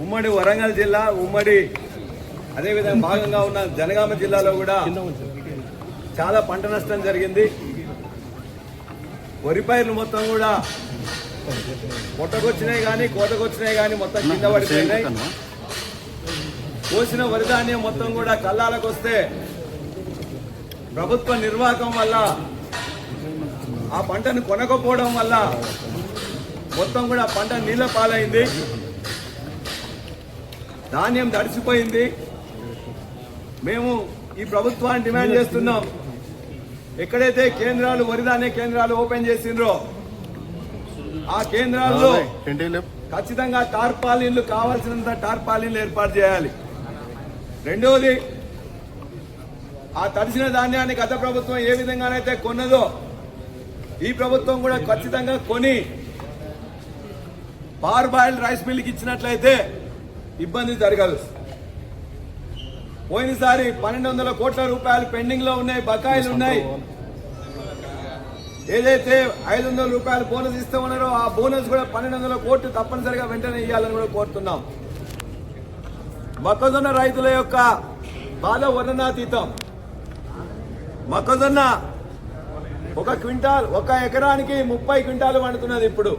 ఉమ్మడి వరంగల్ జిల్లా ఉమ్మడి అదేవిధంగా భాగంగా ఉన్న జనగామ జిల్లాలో కూడా చాలా పంట నష్టం జరిగింది. వరి పైర్లు మొత్తం కూడా పొట్టకొచ్చినాయి కానీ కోతకొచ్చినాయి కానీ మొత్తం కింద పడిపోయినాయి. కోసిన వరి ధాన్యం మొత్తం కూడా కల్లాలకు వస్తే ప్రభుత్వ నిర్వాహకం వల్ల ఆ పంటను కొనకపోవడం వల్ల మొత్తం కూడా పంట నీళ్ళ పాలైంది. ధాన్యం తడిసిపోయింది. మేము ఈ ప్రభుత్వాన్ని డిమాండ్ చేస్తున్నాం. ఎక్కడైతే కేంద్రాలు వరి ధాన్య కేంద్రాలు ఓపెన్ చేసిండ్రో ఆ కేంద్రాల్లో ఖచ్చితంగా టార్పాలిన్లు కావాల్సినంత టార్పాలిన్లు ఏర్పాటు చేయాలి. రెండవది ఆ తడిసిన ధాన్యాన్ని గత ప్రభుత్వం ఏ విధంగానైతే కొన్నదో ఈ ప్రభుత్వం కూడా ఖచ్చితంగా కొని పార్ బాయిల్డ్ రైస్ మిల్కి ఇచ్చినట్లయితే ఇబ్బంది జరగదు. పోయినసారి పన్నెండు వందల కోట్ల రూపాయలు పెండింగ్లో ఉన్నాయి బకాయిలు ఉన్నాయి. ఏదైతే ఐదు వందల రూపాయలు బోనస్ ఇస్తామన్నారో ఆ బోనస్ కూడా పన్నెండు వందల కోట్లు తప్పనిసరిగా వెంటనే ఇవ్వాలని కూడా కోరుతున్నాం. మొక్కజొన్న రైతుల యొక్క బాధ వర్ణనాతీతం. మొక్కజొన్న ఒక క్వింటాల్ ఒక ఎకరానికి ముప్పై క్వింటాలు పండుతున్నది ఇప్పుడు.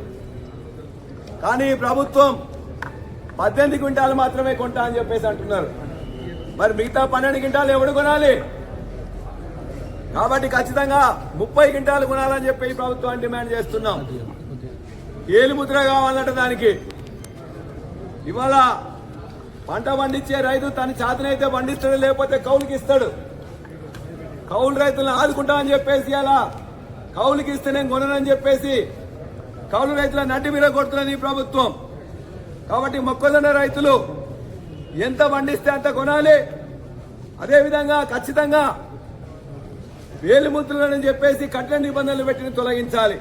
కానీ ప్రభుత్వం పద్దెనిమిది క్వింటాలు మాత్రమే కొంటా అని చెప్పేసి అంటున్నారు. మరి మిగతా పన్నెండు క్వింటాలు ఎవడు కొనాలి? కాబట్టి ఖచ్చితంగా ముప్పై క్వింటాలు కొనాలని చెప్పి ఈ ప్రభుత్వాన్ని డిమాండ్ చేస్తున్నాం. ఏలిముద్ర కావాలంట దానికి. ఇవాళ పంట పండించే రైతు తన చేతనైతే పండిస్తాడు లేకపోతే కౌలుకి ఇస్తాడు. కౌలు రైతులను ఆదుకుంటామని చెప్పేసి అలా కౌలుకి ఇస్తే నేను కొననని చెప్పేసి కౌలు రైతుల నడ్డి మీద కొడుతున్నది ఈ ప్రభుత్వం. కాబట్టి మొక్కజొన్న రైతులు ఎంత పండిస్తే అంత కొనాలి? అదేవిధంగా ఖచ్చితంగా వేలిముద్రలను చెప్పేసి కఠిన నిబంధనలు పెట్టిన తొలగించాలి.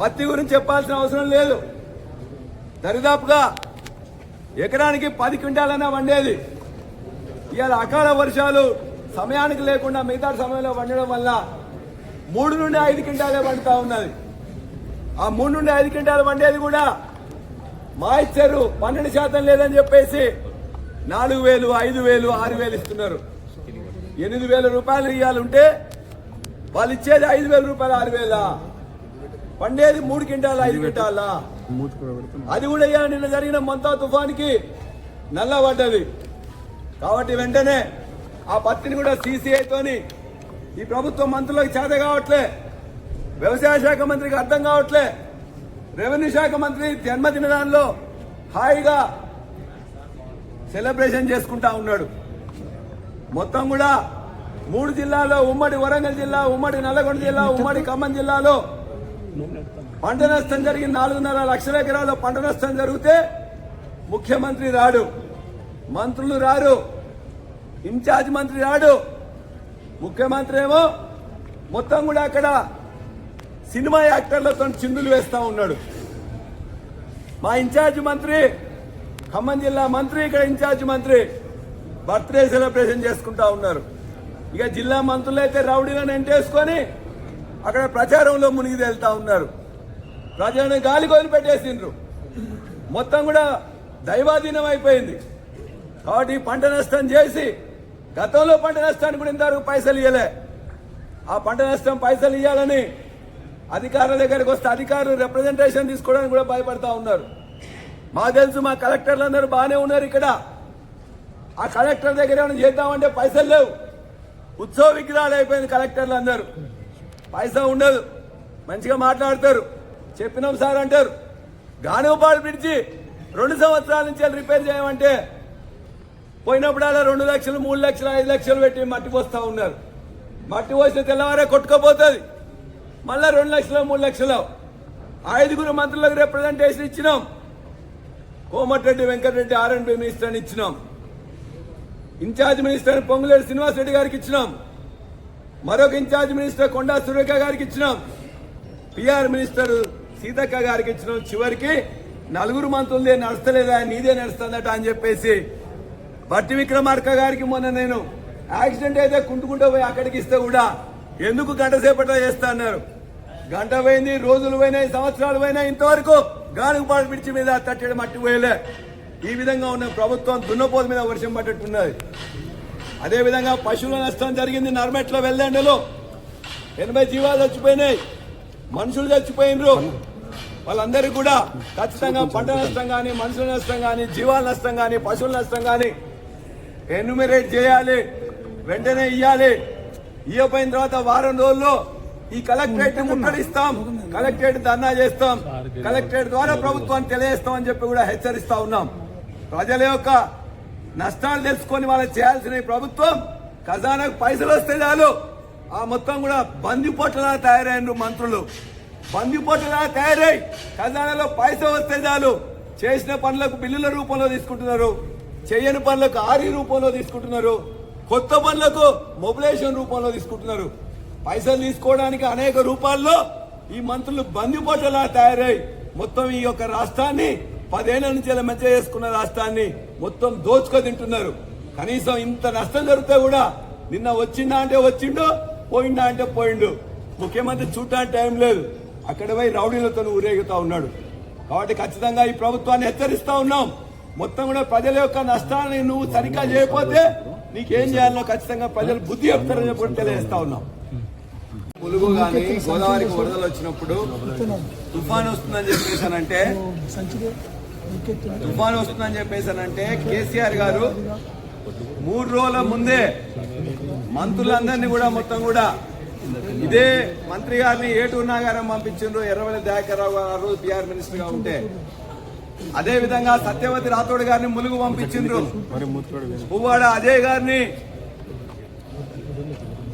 పత్తి గురించి చెప్పాల్సిన అవసరం లేదు. దరిదాపుగా ఎకరానికి పది క్వింటాలైనా వండేది ఇవాళ అకాల వర్షాలు సమయానికి లేకుండా మిగతా సమయంలో వండడం వల్ల మూడు నుండి ఐదు క్వింటాలే వండుతా ఉన్నది. ఆ మూడు నుండి ఐదు క్వింటాలు వండేది కూడా మా ఇచ్చారు పన్నెండు శాతం లేదని చెప్పేసి నాలుగు వేలు ఐదు వేలు ఆరు వేలు ఇస్తున్నారు. ఎనిమిది వేల రూపాయలు ఇవ్వాలంటే వాళ్ళు ఇచ్చేది ఐదు వేల రూపాయలు ఆరు వేల? పండేది మూడు క్వింటాల ఐదు క్వింటాలా? అది కూడా ఇవాళ నిన్న జరిగిన మంతా తుఫానికి నల్లబడ్డది కాబట్టి వెంటనే ఆ పత్తిని కూడా సీసీఐతోని ఈ ప్రభుత్వ మంత్రులకు చేత కావట్లే వ్యవసాయ శాఖ మంత్రికి అర్థం కావట్లే రెవెన్యూ శాఖ మంత్రి జన్మదిన దానిలో హాయిగా సెలబ్రేషన్ చేసుకుంటా ఉన్నాడు. మొత్తం కూడా మూడు జిల్లాలో ఉమ్మడి వరంగల్ జిల్లా ఉమ్మడి నల్లగొండ జిల్లా ఉమ్మడి ఖమ్మం జిల్లాలో పంట నష్టం జరిగిన నాలుగున్నర లక్షల ఎకరాల పంట నష్టం జరిగితే ముఖ్యమంత్రి రాడు. మంత్రులు రారు. ఇన్ఛార్జ్ మంత్రి రాడు. ముఖ్యమంత్రి ఏమో మొత్తం కూడా అక్కడ సినిమా యాక్టర్లతో చిందులు వేస్తూ ఉన్నాడు. మా ఇన్ఛార్జ్ మంత్రి ఖమ్మం జిల్లా మంత్రి ఇక్కడ ఇన్ఛార్జ్ మంత్రి బర్త్డే సెలబ్రేషన్ చేసుకుంటా ఉన్నారు. ఇక జిల్లా మంత్రులు అయితే రౌడీలను ఎంటేసుకొని అక్కడ ప్రచారంలో మునిగి తేలుతా ఉన్నారు. ప్రజలను గాలి వదిలిపెట్టేసిండ్రు మొత్తం కూడా దైవాధీనం అయిపోయింది. కాబట్టి పంట నష్టం చేసి గతంలో పంట నష్టానికి కూడా ఇంతవరకు పైసలు ఇవ్వలే ఆ పంట నష్టం పైసలు ఇవ్వాలని అధికారుల దగ్గరికి వస్తే అధికారులు రిప్రజెంటేషన్ తీసుకోవడానికి కూడా భయపడతా ఉన్నారు. మాకు తెలుసు మా కలెక్టర్లు అందరూ బాగానే ఉన్నారు ఇక్కడ. ఆ కలెక్టర్ దగ్గర ఏమైనా చేద్దామంటే పైసలు లేవు. ఉత్సవ విగ్రహాలు అయిపోయింది కలెక్టర్లు అందరూ పైసా ఉండదు. మంచిగా మాట్లాడతారు. చెప్పినాం సార్ అంటారు. గానుపాడు బ్రిడ్జి రెండు సంవత్సరాల నుంచి రిపేర్ చేయమంటే పోయినప్పుడల్లా రెండు లక్షలు మూడు లక్షలు ఐదు లక్షలు పెట్టి మట్టి పోస్తూ ఉన్నారు. మట్టి పోసిన తెల్లవారే కొట్టుకపోతుంది. మళ్ళా రెండు లక్షలు మూడు లక్షలు. ఐదుగురు మంత్రులకు రిప్రజెంటేషన్ ఇచ్చినాం. కోమటిరెడ్డి వెంకటరెడ్డి ఆర్ఎండ్బి మినిస్టర్ అని ఇచ్చినాం. ఇన్ఛార్జ్ మినిస్టర్ పొంగులేడు శ్రీనివాస్ రెడ్డి గారికి ఇచ్చినాం. మరొక ఇన్ఛార్జ్ మినిస్టర్ కొండా సురేఖ గారికి ఇచ్చినాం. పిఆర్ మినిస్టర్ సీతక్క గారికి ఇచ్చినాం. చివరికి నలుగురు మంత్రులదే నడుస్తలేదా నీదే నడుస్తుందట అని చెప్పేసి. భట్టి విక్రమార్క గారికి మొన్న నేను యాక్సిడెంట్ అయితే కుంటుకుంటూ పోయి అక్కడికి ఇస్తే కూడా ఎందుకు గంట సేపట్లో చేస్తా అన్నారు. గంట పోయింది రోజులు పోయినాయి సంవత్సరాలు పోయినాయి ఇంతవరకు గానుగు పాడు పిడిచి మీద తట్టడం మట్టి పోయలే. ఈ విధంగా ఉన్న ప్రభుత్వం దున్నపోతు మీద వర్షం పట్టట్టున్నది అదేవిధంగా పశువుల నష్టం జరిగింది నర్మెట్లో వెళ్ళండలో ఎనభై జీవాలు చచ్చిపోయినాయి. మనుషులు చచ్చిపోయినరు. వాళ్ళందరికీ కూడా ఖచ్చితంగా పంట నష్టం కానీ మనుషుల నష్టం కానీ జీవాల నష్టం కానీ పశువుల నష్టం కానీ ఎన్యూమరేట్ చేయాలి వెంటనే ఇయ్యాలి. ఇయ్యపోయిన తర్వాత వారం రోజుల్లో ఈ కలెక్టరేట్ ముట్టడిస్తాం. కలెక్టరేట్ ధర్నా చేస్తాం. కలెక్టరేట్ ద్వారా ప్రభుత్వాన్ని తెలియజేస్తాం అని చెప్పి కూడా హెచ్చరిస్తా ఉన్నాం. ప్రజల యొక్క నష్టాలు తెలుసుకొని వాళ్ళు చేయాల్సిన ప్రభుత్వం ఖజానాకు పైసలు వస్తే చాలు. ఆ మొత్తం కూడా బందిపోట్లా తయారైన మంత్రులు. బందిపోట్లా తయారై ఖజానాలో పైసలు వస్తే చాలు. చేసిన పనులకు బిల్లుల రూపంలో తీసుకుంటున్నారు. చేయని పనులకు ఆరి రూపంలో తీసుకుంటున్నారు. కొత్త పనులకు మొబిలైజేషన్ రూపంలో తీసుకుంటున్నారు. పైసలు తీసుకోవడానికి అనేక రూపాల్లో ఈ మంత్రులు బందిపోటలా తయారై మొత్తం ఈ యొక్క రాష్ట్రాన్ని పదేళ్ళ నుంచి ఇలా మంచిగా చేసుకున్న రాష్ట్రాన్ని మొత్తం దోచుకో తింటున్నారు. కనీసం ఇంత నష్టం జరిగితే కూడా నిన్న వచ్చిందా అంటే వచ్చిండు పోయిందా అంటే పోయిండు. ముఖ్యమంత్రి చూడటానికి టైం లేదు. అక్కడ పోయి రౌడీలతో ఊరేగుతా ఉన్నాడు. కాబట్టి ఖచ్చితంగా ఈ ప్రభుత్వాన్ని హెచ్చరిస్తా ఉన్నాం. మొత్తం కూడా ప్రజల యొక్క నష్టాన్ని నువ్వు సరిగ్గా చేయకపోతే నీకేం చేయాలో ఖచ్చితంగా ప్రజలు బుద్ధి చెప్తారని చెప్పి కూడా తెలియజేస్తా ఉన్నాం. పులుగు గాని గోదావరికి వరదలు వచ్చినప్పుడు తుఫాన్ వస్తుందని చెప్పేసానంటే తుఫాన్ వస్తుందని చెప్పేసానంటే కేసీఆర్ గారు మూడు రోజుల ముందే మంత్రులందరినీ కూడా మొత్తం కూడా ఇదే మంత్రి గారిని ఏటూరు నాగారం పంపించిండ్రు. ఎర్రవెల్లి దయాకర్రావు గారు పిఆర్ మినిస్టర్గా ఉంటే. అదే విధంగా సత్యవతి రాథోడ్ గారిని ములుగు పంపించిండ్రు. పువ్వాడ అజయ్ గారిని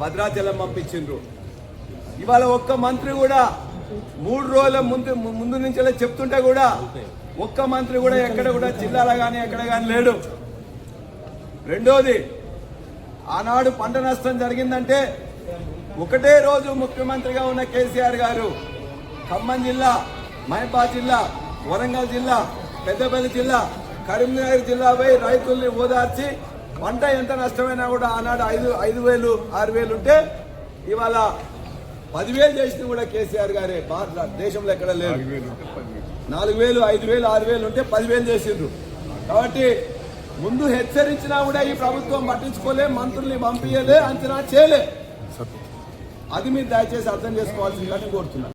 భద్రాచలం పంపించిండ్రు. ఇవాళ ఒక్క మంత్రి కూడా మూడు రోజుల ముందు ముందు నుంచి చెప్తుంటే కూడా ఒక్క మంత్రి కూడా ఎక్కడ కూడా జిల్లాలో కానీ ఎక్కడ కానీ లేడు. రెండోది ఆనాడు పంట నష్టం జరిగిందంటే ఒకటే రోజు ముఖ్యమంత్రిగా ఉన్న కేసీఆర్ గారు ఖమ్మం జిల్లా మహిబాద్ జిల్లా వరంగల్ జిల్లా పెద్దపల్లి జిల్లా కరీంనగర్ జిల్లాపై రైతుల్ని ఓదార్చి పంట ఎంత నష్టమైనా కూడా ఆనాడు ఐదు ఐదు వేలు ఆరు వేలు ఉంటే ఇవాళ పదివేలు చేసినా కూడా కేసీఆర్ గారే. భారత దేశంలో ఎక్కడ లేదు నాలుగు వేలు ఐదు వేలు ఆరు వేలు ఉంటే పదివేలు చేసిండ్రు. కాబట్టి ముందు హెచ్చరించినా కూడా ఈ ప్రభుత్వం పట్టించుకోలే మంత్రుల్ని పంపించలే అంచనా చేయలే. అది మీరు దయచేసి అర్థం చేసుకోవాల్సిందని కోరుతున్నాను.